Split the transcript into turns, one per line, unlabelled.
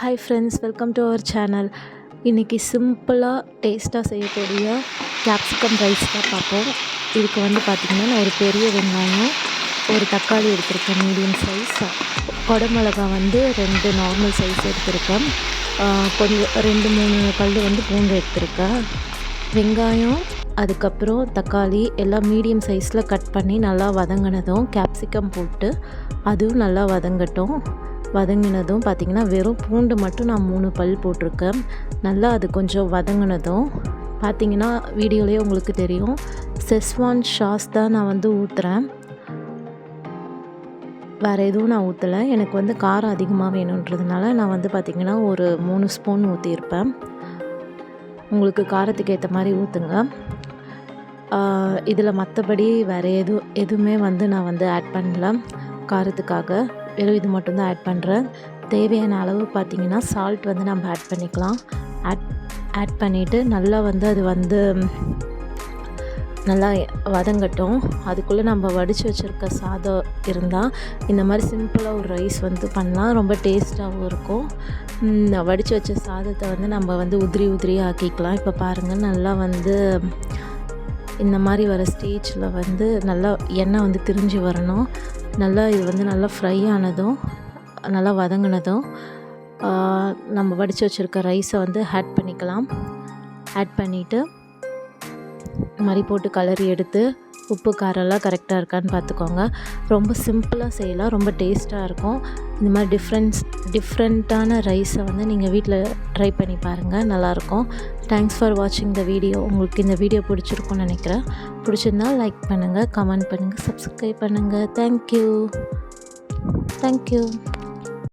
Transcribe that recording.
Hi friends welcome to our channel இன்றைக்கி சிம்பிளாக டேஸ்ட்டாக செய்யக்கூடிய கேப்சிகம் ரைஸ் தான் பார்ப்போம். இதுக்கு வந்து பார்த்திங்கன்னா நான் ஒரு பெரிய வெங்காயம் ஒரு தக்காளி எடுத்திருக்கேன் மீடியம் சைஸ் குடமிளகா வந்து ரெண்டு நார்மல் சைஸ் எடுத்திருக்கேன். கொஞ்சம் ரெண்டு மூணு கல் வந்து பூண்டு எடுத்திருக்கேன். வெங்காயம் அதுக்கப்புறம் தக்காளி எல்லாம் மீடியம் சைஸில் கட் பண்ணி நல்லா வதங்கினதும் கேப்சிகம் போட்டு அதுவும் நல்லா வதங்கட்டும். வதங்கினதும் பார்த்திங்கன்னா வெறும் பூண்டு மட்டும் நான் மூணு பல் போட்டிருக்கேன். நல்லா அது கொஞ்சம் வதங்கினதும் பார்த்திங்கன்னா வீடியோலேயே உங்களுக்கு தெரியும். செஸ்வான் ஷாஸ் தான் நான் வந்து ஊற்றுறேன் வேறு எதுவும் நான் ஊற்றலை எனக்கு வந்து காரம் அதிகமாக வேணுன்றதுனால நான் வந்து பார்த்திங்கன்னா ஒரு மூணு ஸ்பூன் ஊற்றியிருப்பேன் உங்களுக்கு காரத்துக்கு ஏற்ற மாதிரி ஊற்றுங்க இதில் மற்றபடி வேறு எது எதுவுமே வந்து நான் வந்து ஆட் பண்ணல. காரத்துக்காக. வெறும் இது மட்டும்தான் ஆட் பண்ணுறேன் தேவையான அளவு பார்த்திங்கன்னா சால்ட் வந்து நம்ம ஆட் பண்ணிக்கலாம். ஆட் ஆட் பண்ணிவிட்டு நல்லா வந்து அது வந்து நல்லா வதங்கட்டும். அதுக்குள்ளே நம்ம வடித்து வச்சுருக்க சாதம் இருந்தால் இந்த மாதிரி சிம்பிளாக ஒரு ரைஸ் வந்து பண்ணலாம் ரொம்ப டேஸ்ட்டாகவும் இருக்கும். வடித்து வச்ச சாதத்தை வந்து நம்ம வந்து உதிரி உதிரி ஆக்கிக்கலாம். இப்போ பாருங்கள் நல்லா வந்து இந்த மாதிரி வர ஸ்டேஜில் வந்து நல்லா எண்ணெய் வந்து திரிஞ்சு வரணும். நல்லா இது வந்து நல்லா ஃப்ரை ஆனதும் நல்லா வதங்கினதும் நம்ம வடித்து வச்சுருக்க ரைஸை வந்து ஆட் பண்ணிக்கலாம். ஆட் பண்ணிவிட்டு மாதிரி போட்டு கலரி எடுத்து உப்பு காரம்லாம் கரெக்டாக இருக்கான்னு பார்த்துக்கோங்க. ரொம்ப சிம்பிளாக செய்யலாம். ரொம்ப டேஸ்ட்டாக இருக்கும். இந்த மாதிரி டிஃப்ரெண்ட்ஸ் டிஃப்ரெண்ட்டான ரைஸை வந்து நீங்கள் வீட்டில் ட்ரை பண்ணி பாருங்கள் நல்லாயிருக்கும் தேங்க்ஸ் ஃபார் வாட்சிங் த வீடியோ உங்களுக்கு இந்த வீடியோ பிடிச்சிருக்கும்னு நினைக்கிறேன். பிடிச்சிருந்தா லைக் பண்ணுங்கள் கமெண்ட் பண்ணுங்கள் சப்ஸ்கிரைப் பண்ணுங்கள் தேங்க்யூ தேங்க்யூ